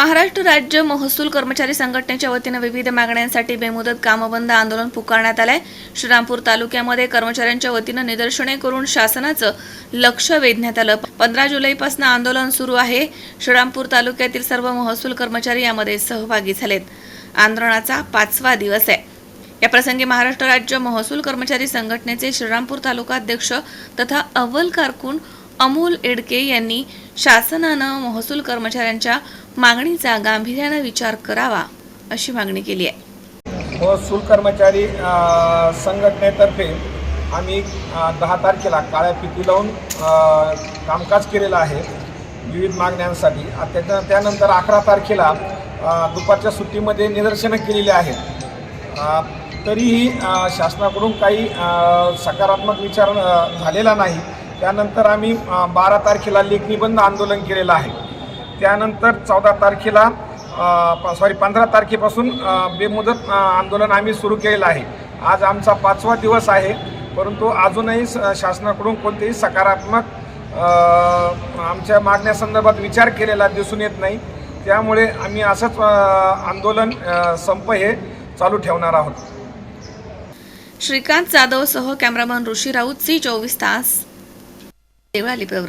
महाराष्ट्र राज्य महसूल कर्मचारी संघटनेच्या वतीनं विविध मागण्यांसाठी बेमुदत कामबंद आंदोलन पुकारण्यात आलंय. श्रीरामपूर तालुक्यामध्ये कर्मचाऱ्यांच्या वतीनं निदर्शने करून शासनाचं लक्ष वेधण्यात आलं. पंधरा जुलैपासून आंदोलन सुरू आहे. श्रीरामपूर तालुक्यातील सर्व महसूल कर्मचारी यामध्ये सहभागी झालेत. आंदोलनाचा पाचवा दिवस आहे. या प्रसंगी महाराष्ट्र राज्य महसूल कर्मचारी संघटनेचे श्रीरामपूर तालुका अध्यक्ष तथा अव्वल कारकून अमोल एडके यांनी शासनानं महसूल कर्मचाऱ्यांच्या मागणीचा गांभीर्यानं विचार करावा अशी मागणी केली आहे. महसूल कर्मचारी संघटनेतर्फे आम्ही दहा तारखेला काळ्या पिकी लावून कामकाज केलेलं आहे विविध मागण्यांसाठी. त्याच्या त्यानंतर अकरा तारखेला दुपारच्या सुट्टीमध्ये निदर्शनं केलेली आहेत. तरीही शासनाकडून काही सकारात्मक विचार झालेला नाही. त्यानंतर आम्ही बारा तारखेला लेखनिबंध आंदोलन केलेलं आहे. त्यानंतर चौदा तारखेला सॉरी पंधरा तारखेपासून बेमुदत आंदोलन आम्ही सुरू केलेलं आहे. आज आमचा पाचवा दिवस आहे परंतु अजूनही शासनाकडून कोणतेही सकारात्मक आमच्या मागण्यासंदर्भात विचार केलेला दिसून येत नाही. त्यामुळे आम्ही असंच आंदोलन संप हे चालू ठेवणार आहोत. श्रीकांत जाधव सह कॅमेरामन ऋषी राऊत सी चोवीस तास. vale, pero